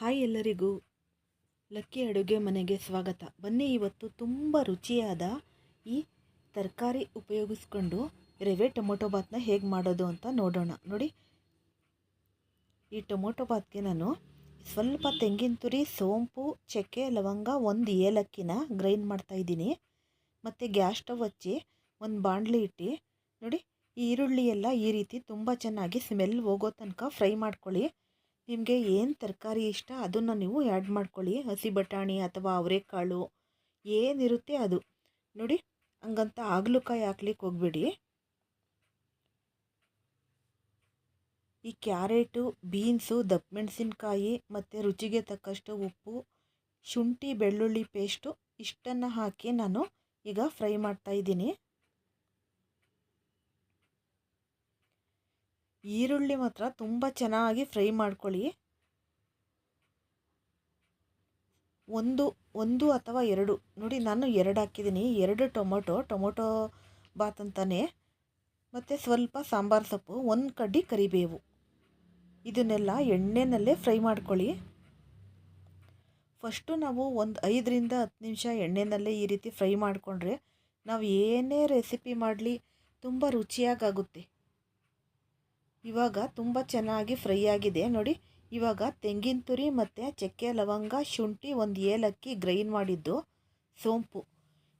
Hi ಎಲ್ಲರಿಗೂ. Lucky ಅಡುಗೆ ಮನೆಗೆ ಸ್ವಾಗತ. ಬನ್ನಿ ಇವತ್ತು ತುಂಬ ರುಚಿಯಾದ ಈ ತರಕಾರಿ ಉಪಯೋಗಿಸ್ಕೊಂಡು ರವೆ ಟೊಮೊಟೊ ಬಾತ್ನ ಹೇಗೆ ಮಾಡೋದು ಅಂತ ನೋಡೋಣ. ನೋಡಿ, ಈ ಟೊಮೊಟೊ ಬಾತ್ಗೆ ನಾನು ಸ್ವಲ್ಪ ತೆಂಗಿನ ತುರಿ, ಸೋಂಪು, ಚಕ್ಕೆ, ಲವಂಗ ಒಂದು ಏಲಕ್ಕಿನ ಗ್ರೈಂಡ್ ಮಾಡ್ತಾಯಿದ್ದೀನಿ ಮತ್ತು ಗ್ಯಾಸ್ ಸ್ಟವ್ ಹಚ್ಚಿ ಒಂದು ಬಾಣಲಿ ಇಟ್ಟು, ನೋಡಿ, ಈ ಈರುಳ್ಳಿ ಎಲ್ಲ ಈ ರೀತಿ ತುಂಬ ಚೆನ್ನಾಗಿ ಸ್ಮೆಲ್ ಹೋಗೋ ತನಕ ಫ್ರೈ ಮಾಡ್ಕೊಳ್ಳಿ. ನಿಮಗೆ ಏನು ತರಕಾರಿ ಇಷ್ಟ ಅದನ್ನು ನೀವು ಆ್ಯಡ್ ಮಾಡ್ಕೊಳ್ಳಿ. ಹಸಿ ಬಟಾಣಿ ಅಥವಾ ಅವರೆಕಾಳು ಏನಿರುತ್ತೆ ಅದು. ನೋಡಿ, ಹಂಗಂತ ಆಗ್ಲುಕಾಯಿ ಹಾಕ್ಲಿಕ್ಕೆ ಹೋಗ್ಬೇಡಿ. ಈ ಕ್ಯಾರೆಟು, ಬೀನ್ಸು ದಪ್ಪ ಮೆಣಸಿನ್ಕಾಯಿ ಮತ್ತು ರುಚಿಗೆ ತಕ್ಕಷ್ಟು ಉಪ್ಪು, ಶುಂಠಿ, ಬೆಳ್ಳುಳ್ಳಿ ಪೇಸ್ಟು ಇಷ್ಟನ್ನು ಹಾಕಿ ನಾನು ಈಗ ಫ್ರೈ ಮಾಡ್ತಾ ಈರುಳ್ಳಿ ಮಾತ್ರ ತುಂಬ ಚೆನ್ನಾಗಿ ಫ್ರೈ ಮಾಡ್ಕೊಳ್ಳಿ. ಒಂದು ಒಂದು ಅಥವಾ ಎರಡು, ನೋಡಿ ನಾನು ಎರಡು ಹಾಕಿದ್ದೀನಿ. ಎರಡು ಟೊಮೊಟೊ ಟೊಮೊಟೊ ಬಾತ್ ಅಂತಾನೆ. ಮತ್ತು ಸ್ವಲ್ಪ ಸಾಂಬಾರು ಸೊಪ್ಪು, ಒಂದು ಕಡ್ಡಿ ಕರಿಬೇವು. ಇದನ್ನೆಲ್ಲ ಎಣ್ಣೆನಲ್ಲೇ ಫ್ರೈ ಮಾಡ್ಕೊಳ್ಳಿ. ಫಸ್ಟು ನಾವು ಒಂದು ಐದರಿಂದ ಹತ್ತು ನಿಮಿಷ ಎಣ್ಣೆನಲ್ಲೇ ಈ ರೀತಿ ಫ್ರೈ ಮಾಡಿಕೊಂಡ್ರೆ ನಾವು ಏನೇ ರೆಸಿಪಿ ಮಾಡಲಿ ತುಂಬ ರುಚಿಯಾಗುತ್ತೆ ಇವಾಗ ತುಂಬ ಚೆನ್ನಾಗಿ ಫ್ರೈ ಆಗಿದೆ. ನೋಡಿ, ಇವಾಗ ತೆಂಗಿನ ತುರಿ ಮತ್ತು ಚಕ್ಕೆ ಲವಂಗ, ಶುಂಠಿ ಒಂದು ಏಲಕ್ಕಿ ಗ್ರೈಂಡ್ ಮಾಡಿದ್ದು ಸೋಂಪು.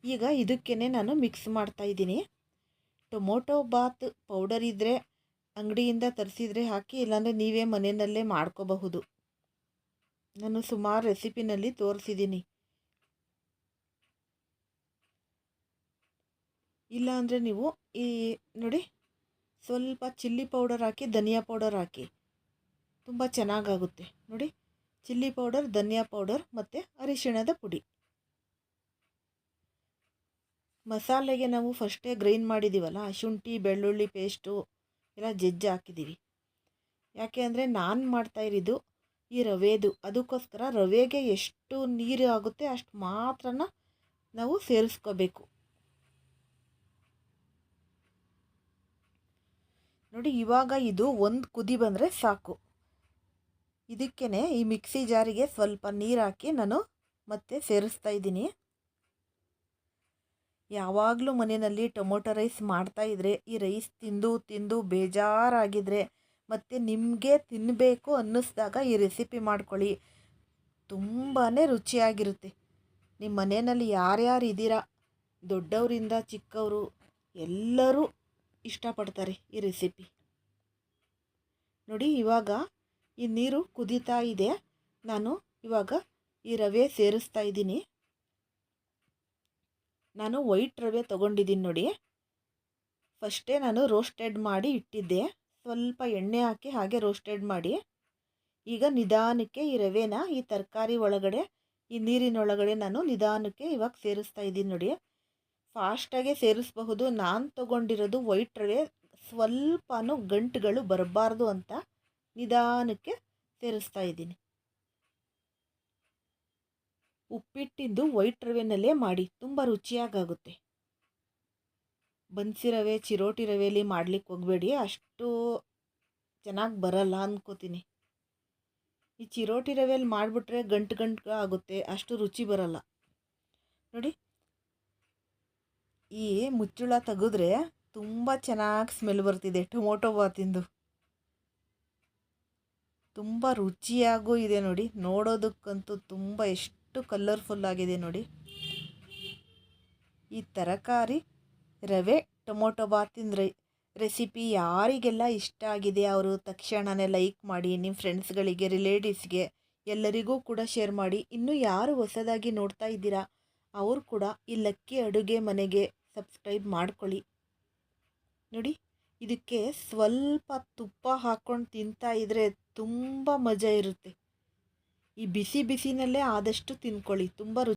ಈಗ ಇದಕ್ಕೇ ನಾನು ಮಿಕ್ಸ್ ಮಾಡ್ತಾ ಇದ್ದೀನಿ. ಟೊಮೊಟೊ ಬಾತ್ ಪೌಡರ್ ಇದ್ದರೆ ಅಂಗಡಿಯಿಂದ ತರಿಸಿದರೆ ಹಾಕಿ, ಇಲ್ಲಾಂದರೆ ನೀವೇ ಮನೆಯಲ್ಲೇ ಮಾಡ್ಕೋಬಹುದು. ನಾನು ಸುಮಾರು ರೆಸಿಪಿನಲ್ಲಿ ತೋರಿಸಿದ್ದೀನಿ. ಇಲ್ಲಾಂದರೆ ನೀವು ಈ, ನೋಡಿ ಸ್ವಲ್ಪ ಚಿಲ್ಲಿ ಪೌಡರ್ ಹಾಕಿ, ಧನಿಯಾ ಪೌಡರ್ ಹಾಕಿ. ತುಂಬ ಚೆನ್ನಾಗಾಗುತ್ತೆ. ನೋಡಿ, ಚಿಲ್ಲಿ ಪೌಡರ್, ಧನಿಯಾ ಪೌಡರ್ ಮತ್ತು ಅರಿಶಿಣದ ಪುಡಿ. ಮಸಾಲೆಗೆ ನಾವು ಫಸ್ಟೇ ಗ್ರೈಂಡ್ ಮಾಡಿದ್ದೀವಲ್ಲ ಶುಂಠಿ, ಬೆಳ್ಳುಳ್ಳಿ ಪೇಸ್ಟು, ಎಲ್ಲ ಜಜ್ಜಿ ಹಾಕಿದ್ದೀವಿ ಯಾಕೆ ಅಂದರೆ ನಾನು ಮಾಡ್ತಾ ಇರೋದು ಈ ರವೆದು. ಅದಕ್ಕೋಸ್ಕರ ರವೆಗೆ ಎಷ್ಟು ನೀರು ಆಗುತ್ತೆ ಅಷ್ಟು ಮಾತ್ರ ನಾವು ಸೇರಿಸ್ಕೋಬೇಕು. ನೋಡಿ, ಇವಾಗ ಇದು ಒಂದು ಕುದಿ ಬಂದರೆ ಸಾಕು. ಇದಕ್ಕೇ ಈ ಮಿಕ್ಸಿ ಜಾರಿಗೆ ಸ್ವಲ್ಪ ನೀರು ಹಾಕಿ ನಾನು ಮತ್ತೆ ಸೇರಿಸ್ತಾ ಇದ್ದೀನಿ. ಯಾವಾಗಲೂ ಮನೆಯಲ್ಲಿ ಟೊಮೊಟೊ ರೈಸ್ ಮಾಡ್ತಾಯಿದ್ರೆ ಈ ರೈಸ್ ತಿಂದು ತಿಂದು ಬೇಜಾರಾಗಿದ್ರೆ ಮತ್ತು ನಿಮಗೆ ತಿನ್ನಬೇಕು ಅನ್ನಿಸ್ದಾಗ ಈ ರೆಸಿಪಿ ಮಾಡ್ಕೊಳ್ಳಿ. ತುಂಬಾ ರುಚಿಯಾಗಿರುತ್ತೆ. ನಿಮ್ಮ ಮನೆಯಲ್ಲಿ ಯಾರ್ಯಾರು ಇದ್ದೀರಾ? ದೊಡ್ಡವರಿಂದ ಚಿಕ್ಕವರು, ಎಲ್ಲರೂ ಇಷ್ಟಪಡ್ತಾರೆ ಈ ರೆಸಿಪಿ ನೋಡಿ ಇವಾಗ ಈ ನೀರು ಕುದೀತಾ ಇದೆ. ನಾನು ಇವಾಗ ಈ ರವೆ ಸೇರಿಸ್ತಾ ಇದ್ದೀನಿ. ನಾನು ವೈಟ್ ರವೆ ತೊಗೊಂಡಿದ್ದೀನಿ ನೋಡಿ. ಫಸ್ಟೇ ನಾನು ರೋಸ್ಟೆಡ್ ಮಾಡಿ ಇಟ್ಟಿದ್ದೆ. ಸ್ವಲ್ಪ ಎಣ್ಣೆ ಹಾಕಿ ಹಾಗೆ ರೋಸ್ಟೆಡ್ ಮಾಡಿ. ಈಗ ನಿಧಾನಕ್ಕೆ ಈ ರವೆನ ಈ ತರಕಾರಿ ಒಳಗಡೆ, ಈ ನೀರಿನೊಳಗಡೆ ನಾನು ನಿಧಾನಕ್ಕೆ ಇವಾಗ ಸೇರಿಸ್ತಾ ಇದ್ದೀನಿ ನೋಡಿ. ಫಾಸ್ಟಾಗೆ ಸೇರಿಸಬಹುದು. ನಾನು ತಗೊಂಡಿರೋದು ವೈಟ್ ರವೆ ಸ್ವಲ್ಪನೂ ಗಂಟುಗಳು ಬರಬಾರ್ದು ಅಂತ ನಿಧಾನಕ್ಕೆ ಸೇರಿಸ್ತಾ ಇದ್ದೀನಿ. ಉಪ್ಪಿಟ್ಟಿದ್ದು ವೈಟ್ ರವೆನಲ್ಲೇ ಮಾಡಿ. ತುಂಬ ರುಚಿಯಾಗುತ್ತೆ ಬನ್ಸಿ ರವೆ, ಚಿರೋಟಿ ರವೆಯಲ್ಲಿ ಮಾಡ್ಲಿಕ್ಕೆ ಹೋಗಬೇಡಿ. ಅಷ್ಟು ಚೆನ್ನಾಗಿ ಬರಲ್ಲ ಅಂದ್ಕೋತೀನಿ ಈ ಚಿರೋಟಿ ರವೆಯಲ್ಲಿ ಮಾಡಿಬಿಟ್ರೆ ಗಂಟು ಗಂಟು ಆಗುತ್ತೆ. ಅಷ್ಟು ರುಚಿ ಬರಲ್ಲ. ನೋಡಿ ಈ ಮುಚ್ಚುಳ ತೆಗೆದ್ರೆ ತುಂಬ ಚೆನ್ನಾಗಿ ಸ್ಮೆಲ್ ಬರ್ತಿದೆ, ಟೊಮೊಟೊ ಬಾತಿಂದು. ತುಂಬ ರುಚಿಯಾಗೂ ಇದೆ ನೋಡಿ, ನೋಡೋದಕ್ಕಂತೂ ತುಂಬ ಎಷ್ಟು ಕಲರ್ಫುಲ್ ಆಗಿದೆ ನೋಡಿ. ಈ ತರಕಾರಿ, ರವೆ, ಟೊಮೊಟೊ ಬಾತಿನ ರೆಸಿಪಿ ಯಾರಿಗೆಲ್ಲ ಇಷ್ಟ ಆಗಿದೆ ಅವರು ತಕ್ಷಣವೇ ಲೈಕ್ ಮಾಡಿ ನಿಮ್ಮ ಫ್ರೆಂಡ್ಸ್ಗಳಿಗೆ ರಿಲೇಟಿವ್ಸ್ಗೆ ಎಲ್ಲರಿಗೂ ಕೂಡ ಶೇರ್ ಮಾಡಿ. ಇನ್ನೂ ಯಾರು ಹೊಸದಾಗಿ ನೋಡ್ತಾ ಇದ್ದೀರಾ, ಅವರು ಕೂಡ ಈ ಲಕ್ಕಿ ಅಡುಗೆ ಮನೆಗೆ ಸಬ್ಸ್ಕ್ರೈಬ್ ಮಾಡ್ಕೊಳ್ಳಿ. ನೋಡಿ, ಇದಕ್ಕೆ ಸ್ವಲ್ಪ ತುಪ್ಪ ಹಾಕ್ಕೊಂಡು ತಿಂತಾ ಇದ್ದರೆ ತುಂಬ ಮಜಾ ಇರುತ್ತೆ. ಈ ಬಿಸಿ ಬಿಸಿನಲ್ಲೇ ಆದಷ್ಟು ತಿನ್ಕೊಳ್ಳಿ, ತುಂಬ